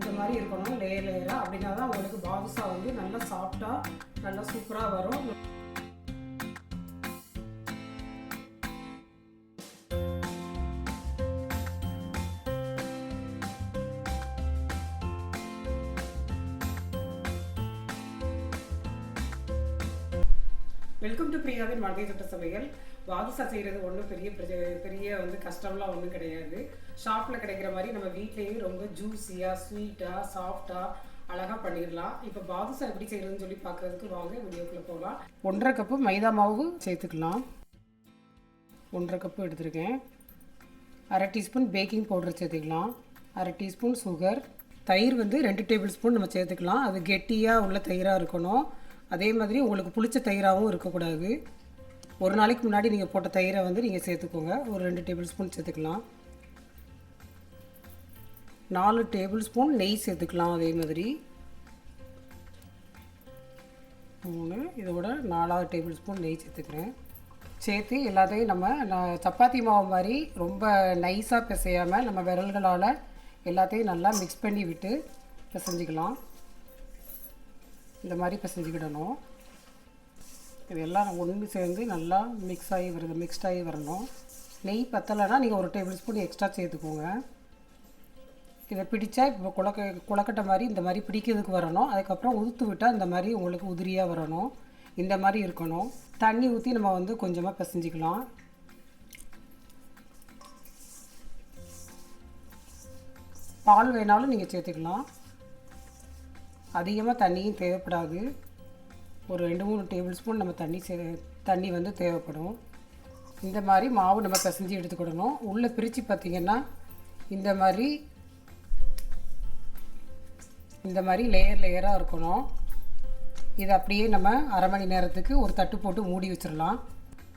இந்த மாதிரி இருக்கணும் லேயர் லேயராக அப்படின்னா தான் உங்களுக்கு பாதுஷா வந்து நல்லா சாஃப்டாக நல்லா சூப்பராக வரும். வெல்கம் டு பிரியாவின் மழை தொட்ட சமையல். பாதுஷா செய்கிறது ஒன்றும் பெரிய பெரிய வந்து கஷ்டம்லாம் ஒன்றும் கிடையாது. ஷாப்பில் கிடைக்கிற மாதிரி நம்ம வீட்லேயும் ரொம்ப ஜூஸியாக ஸ்வீட்டாக சாஃப்டாக அழகாக பண்ணிடலாம். இப்போ பாதுஷா எப்படி செய்கிறதுன்னு சொல்லி பார்க்குறதுக்கு வாங்க வீடியோக்குள்ளே போகலாம் ஒன்றரை கப்பு மைதா மாவு சேர்த்துக்கலாம். ஒன்றரை கப்பு எடுத்திருக்கேன். அரை டீஸ்பூன் பேக்கிங் பவுடர் சேர்த்துக்கலாம். அரை டீஸ்பூன் சுகர். தயிர் வந்து ரெண்டு டேபிள் ஸ்பூன் நம்ம சேர்த்துக்கலாம். அது கெட்டியாக உள்ள தயிராக இருக்கணும். அதே மாதிரி உங்களுக்கு புளிச்ச தயிராகவும் இருக்கக்கூடாது. ஒரு நாளைக்கு முன்னாடி நீங்கள் போட்ட தயிரை வந்து நீங்கள் சேர்த்துக்கோங்க. ஒரு ரெண்டு டேபிள் ஸ்பூன் சேர்த்துக்கலாம். நாலு டேபிள் ஸ்பூன் நெய் சேர்த்துக்கலாம் அதே மாதிரி. மூணு இதோட நாலாவது டேபிள் ஸ்பூன் நெய் சேர்த்துக்கிறேன். சேர்த்து எல்லாத்தையும் நம்ம சப்பாத்தி மாவு மாதிரி ரொம்ப நைஸாக பிசையாமல் நம்ம விரல்களால் எல்லாத்தையும் நல்லா மிக்ஸ் பண்ணி விட்டு பிசைஞ்சிக்கலாம். இந்த மாதிரி பிசைஞ்சிக்கிடணும். இது எல்லாம் ஒன்று சேர்ந்து நல்லா மிக்ஸ் ஆகி வருது மிக்ஸ்ட் ஆகி வரணும். நெய் பத்தலைன்னா நீங்கள் ஒரு டேபிள் ஸ்பூன் எக்ஸ்ட்ரா சேர்த்துக்கோங்க. இதை பிடிச்சா இப்போ குளக்க குளக்கட்டை மாதிரி இந்த மாதிரி பிடிக்கிறதுக்கு வரணும். அதுக்கப்புறம் உதுத்து விட்டால் இந்த மாதிரி உங்களுக்கு உதிரியாக வரணும். இந்த மாதிரி இருக்கணும். தண்ணி ஊற்றி நம்ம வந்து கொஞ்சமாக பிசைஞ்சிக்கலாம். பால் வேணாலும் நீங்கள் சேர்த்துக்கலாம். அதிகமாக தண்ணியும் தேவைப்படாது. ஒரு ரெண்டு மூணு டேபிள் ஸ்பூன் நம்ம தண்ணி சே தண்ணி வந்து தேவைப்படும். இந்த மாதிரி மாவு நம்ம பிசைஞ்சு எடுத்துக்கிடணும். உள்ளே பிரித்து பார்த்திங்கன்னா இந்த மாதிரி இந்த மாதிரி லேயர் லேயராக இருக்கணும். இதை அப்படியே நம்ம அரை மணி நேரத்துக்கு ஒரு தட்டு போட்டு மூடி வச்சிடலாம்.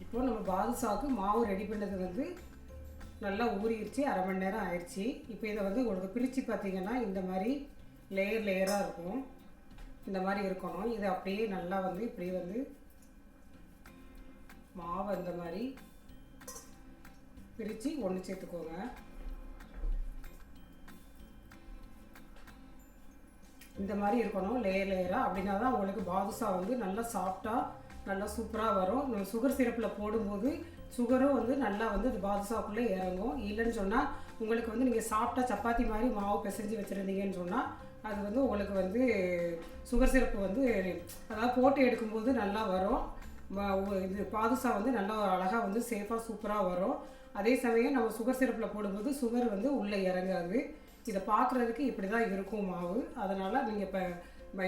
இப்போ நம்ம பாதுஷாவுக்கு மாவு ரெடி பண்ணது வந்து நல்லா ஊறிடுச்சு அரை மணி நேரம் ஆயிடுச்சு. இப்போ இதை வந்து உங்களுக்கு பிரித்து பார்த்திங்கன்னா இந்த மாதிரி லேயர் லேயராக இருக்கும். இந்த மாதிரி இருக்கணும். இதை அப்படியே நல்லா வந்து இப்படி வந்து மாவு இந்த மாதிரி பிரித்து ஒன்று சேர்த்துக்கோங்க. இந்த மாதிரி இருக்கணும். லேயர் லேயராக அப்படின்னா தான் உங்களுக்கு பாதுஷா வந்து நல்லா சாஃப்டாக நல்லா சூப்பராக வரும். நம்ம சுகர் சிரப்பில் போடும்போது சுகரும் வந்து நல்லா வந்து அது பாதுஷாக்குள்ளே இறங்கும். இல்லைன்னு சொன்னால் உங்களுக்கு வந்து நீங்கள் சாப்பிட்டா சப்பாத்தி மாதிரி மாவு பிசைஞ்சு வச்சுருந்தீங்கன்னு சொன்னால் அது வந்து உங்களுக்கு வந்து சுகர் சிறப்பு வந்து அதாவது போட்டு எடுக்கும்போது நல்லா வரும். இது பாதுஷா வந்து நல்லா அழகாக வந்து சேஃபாக சூப்பராக வரும். அதே சமயம் நம்ம சுகர் சிரப்பில் போடும்போது சுகர் வந்து உள்ளே இறங்காது. இதை பார்க்குறதுக்கு இப்படி தான் இருக்கும் மாவு. அதனால் நீங்கள் இப்போ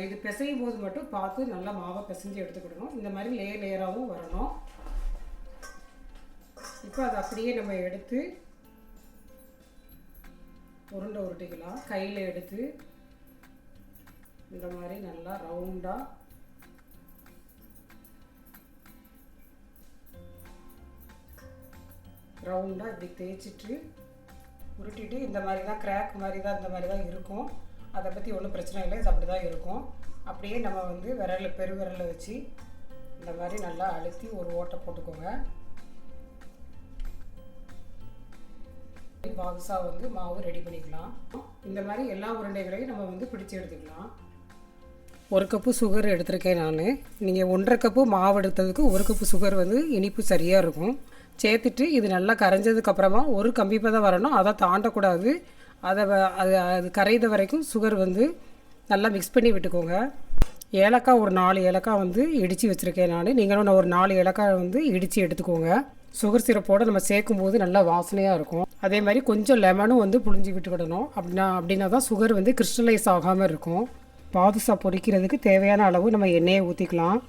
இது பிசையும் போது மட்டும் பார்த்து நல்லா மாவை பிசைஞ்சு எடுத்துக்கிடணும். இந்த மாதிரி லேயர் லேயராகவும் வரணும். இப்போ அதை அப்படியே நம்ம எடுத்து உருண்டை உருட்டிக்கலாம். கையில் எடுத்து இந்த மாதிரி நல்லா ரவுண்டாக ரவுண்டாக இப்படி தேய்ச்சிட்டு உருட்டிட்டு இந்த மாதிரி தான் கிராக் மாதிரி தான் இந்த மாதிரி தான் இருக்கும். அதை பற்றி ஒன்றும் பிரச்சனை இல்லை இது அப்படி தான் இருக்கும். அப்படியே நம்ம வந்து விரல பெரு வச்சு இந்த மாதிரி நல்லா அழுத்தி ஒரு ஓட்டை போட்டுக்கோங்க. பாதுஷா வந்து மாவு ரெடி பண்ணிக்கலாம். இந்த மாதிரி எல்லா உருண்டைகளையும் நம்ம வந்து பிடிச்சு எடுத்துக்கலாம். ஒரு கப்பு சுகர் எடுத்திருக்கேன் நான். நீங்கள் ஒன்றரை கப்பு மாவு எடுத்ததுக்கு ஒரு கப்பு சுகர் வந்து இனிப்பு சரியாக இருக்கும். சேர்த்துட்டு இது நல்லா கரைஞ்சதுக்கப்புறமா ஒரு கம்பி தான் வரணும். அதை தாண்டக்கூடாது. அதை வ- அது அது கரையிற வரைக்கும் சுகர் வந்து நல்லா மிக்ஸ் பண்ணி விட்டுக்கோங்க. ஏலக்காய் ஒரு நாலு ஏலக்காய் வந்து இடித்து வச்சுருக்கேன் நான். நீங்களும் நான் ஒரு நாலு ஏலக்காய் வந்து இடித்து எடுத்துக்கோங்க. சுகர் சிரப்போடு நம்ம சேர்க்கும் போது நல்லா வாசனையாக இருக்கும். அதே மாதிரி கொஞ்சம் லெமனும் வந்து புழிஞ்சு விட்டுக்கிடணும். அப்படின்னா அப்படின்னா தான் சுகர் வந்து கிறிஸ்டலைஸ் ஆகாமல் இருக்கும். பாதுஷா பொரிக்கிறதுக்கு தேவையான அளவு நம்ம எண்ணெயை ஊற்றிக்கலாம்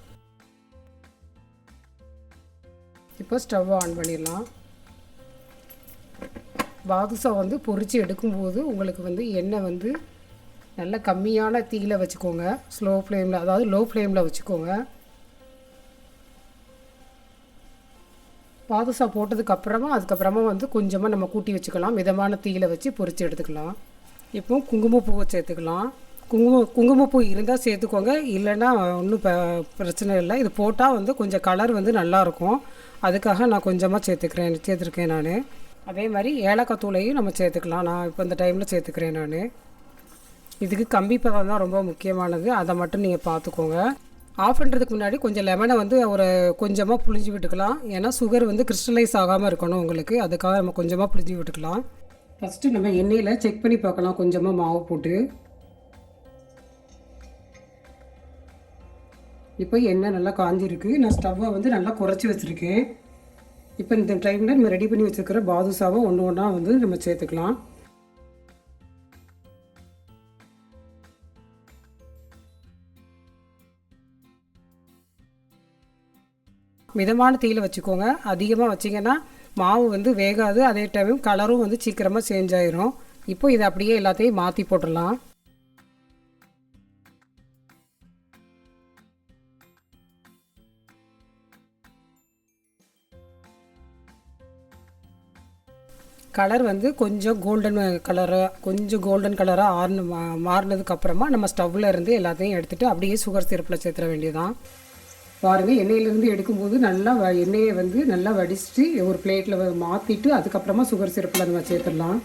இப்போ ஸ்டவ் ஆன் பண்ணிடலாம். பாதுஷா வந்து பொரித்து எடுக்கும்போது உங்களுக்கு வந்து எண்ணெய் வந்து நல்ல கம்மியான தீயில் வச்சுக்கோங்க. ஸ்லோ ஃப்ளேமில் அதாவது லோ ஃப்ளேமில் வச்சுக்கோங்க. பாதுஷா போட்டதுக்கு அப்புறமா அதுக்கப்புறமா வந்து கொஞ்சமாக நம்ம கூட்டி வச்சுக்கலாம். மிதமான தீயில் வச்சு பொரித்து எடுத்துக்கலாம். இப்போ குங்குமப்பூவை சேர்த்துக்கலாம். குங்குமம் குங்குமப்பூ இருந்தால் சேர்த்துக்கோங்க. இல்லைன்னா ஒன்றும் பிரச்சனை இல்லை. இது போட்டால் வந்து கொஞ்சம் கலர் வந்து நல்லாயிருக்கும் அதுக்காக நான் கொஞ்சமாக சேர்த்துக்கிறேன் சேர்த்துருக்கேன் நான். அதே மாதிரி ஏலக்காய் தூளையும் நம்ம சேர்த்துக்கலாம். நான் இப்போ இந்த டைமில் சேர்த்துக்கிறேன் நான். இதுக்கு கம்பி பதம் தான் ரொம்ப முக்கியமானது. அதை மட்டும் நீங்கள் பார்த்துக்கோங்க ஆஃப் பண்ணுறதுக்கு முன்னாடி கொஞ்சம் லெமனை வந்து ஒரு கொஞ்சமாக புளிஞ்சு விட்டுக்கலாம். ஏன்னா சுகர் வந்து கிறிஸ்டலைஸ் ஆகாமல் இருக்கணும் உங்களுக்கு. அதுக்காக நம்ம கொஞ்சமாக புளிஞ்சு விட்டுக்கலாம். ஃபஸ்ட்டு நம்ம எண்ணெயில் செக் பண்ணி பார்க்கலாம். கொஞ்சமாக மாவு போட்டு. இப்போ எண்ணெய் நல்லா காஞ்சிருக்கு. நான் ஸ்டவ்வை வந்து நல்லா குறைச்சி வச்சுருக்கேன். இப்போ இந்த டைமில் நம்ம ரெடி பண்ணி வச்சுருக்கிற பாதுஷாவை ஒன்று ஒன்றா வந்து நம்ம சேர்த்துக்கலாம். மிதமான தீயில் வச்சுக்கோங்க. அதிகமாக வச்சிங்கன்னா மாவு வந்து வேகாது. அதே டைம் கலரும் வந்து சீக்கிரமாக சேஞ்ச் ஆயிரும். இப்போ இதை அப்படியே எல்லாத்தையும் மாற்றி போட்டுடலாம். கலர் வந்து கொஞ்சம் கோல்டன் கலராக கொஞ்சம் கோல்டன் கலராக ஆறுனு மா மாறினதுக்கப்புறமா நம்ம ஸ்டவ்வில் இருந்து எல்லாத்தையும் எடுத்துகிட்டு அப்படியே சுகர் சிறப்பில் சேர்த்துற வேண்டியதான் பாருங்கள் எண்ணெயிலேருந்து எடுக்கும்போது நல்லா வ எண்ணெயை வந்து நல்லா வடிச்சிட்டு ஒரு பிளேட்டில் மாற்றிட்டு அதுக்கப்புறமா சுகர் சிறப்பில் நம்ம சேர்த்துடலாம்.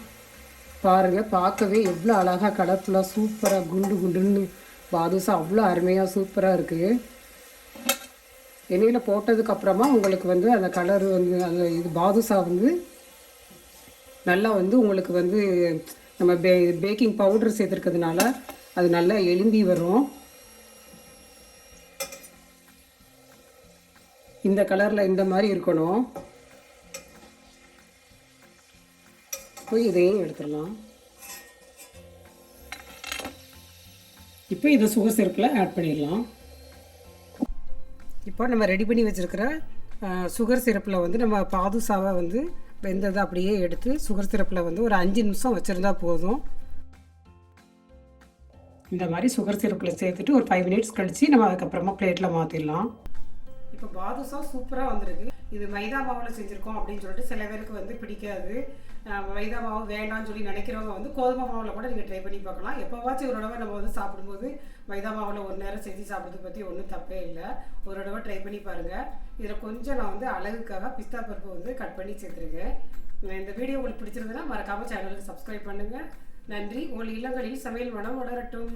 பாருங்கள் பார்க்கவே எவ்வளோ அழகாக கலர்ஃபுல்லாக சூப்பராக குண்டு குண்டுன்னு பாதுஷா அவ்வளோ அருமையாக சூப்பராக இருக்குது எண்ணெயில் போட்டதுக்கப்புறமா உங்களுக்கு வந்து அந்த கலர் வந்து அந்த இது பாதுஷா வந்து நல்லா வந்து உங்களுக்கு வந்து நம்ம பே பேக்கிங் பவுடர் சேர்த்துருக்கிறதுனால அது நல்லா எலும்பி வரும். இந்த கலரில் இந்த மாதிரி இருக்கணும். போய் இதையும் எடுத்துடலாம். இப்போ இதை சுகர் சிரப்பில் ஆட் பண்ணிடலாம். இப்போ நம்ம ரெடி பண்ணி வச்சுருக்கிற சுகர் சிரப்பில் வந்து நம்ம பாதுசாவை வந்து வெந்ததை அப்படியே எடுத்து சுகர் சிரப்பில் வந்து ஒரு அஞ்சு நிமிஷம் வச்சுருந்தா போதும். இந்த மாதிரி சுகர் சிரப்பில் சேர்த்துட்டு ஒரு ஃபைவ் மினிட்ஸ் கழித்து நம்ம அதுக்கப்புறமா பிளேட்டில் மாற்றிடலாம் இப்போ பாதுஷா சூப்பராக வந்திருக்கு. இது மைதா மாவில் செஞ்சுருக்கோம் அப்படின்னு சொல்லிட்டு சில பேருக்கு வந்து பிடிக்காது. மைதா மாவு வேண்டாம்னு சொல்லி நினைக்கிறவங்க வந்து கோதுமை மாவில் கூட நீங்கள் ட்ரை பண்ணி பார்க்கலாம். எப்போவாச்சும் ஒரு தடவை நம்ம வந்து சாப்பிடும்போது மைதா மாவில் ஒரு நேரம் செஞ்சு சாப்பிட்றது பற்றி ஒன்றும் தப்பே இல்லை. ஒரு தடவை ட்ரை பண்ணி பாருங்கள் இதில் கொஞ்சம் நான் வந்து அழகுக்காக பிஸ்தா பருப்பு வந்து கட் பண்ணி சேர்த்துருக்கேன். இந்த வீடியோ உங்களுக்கு பிடிச்சிருந்ததுன்னா மறக்காமல் சேனலுக்கு சப்ஸ்கிரைப் பண்ணுங்கள் நன்றி. உங்கள் இல்லங்களில் சமையல் மனம் வளரட்டும்.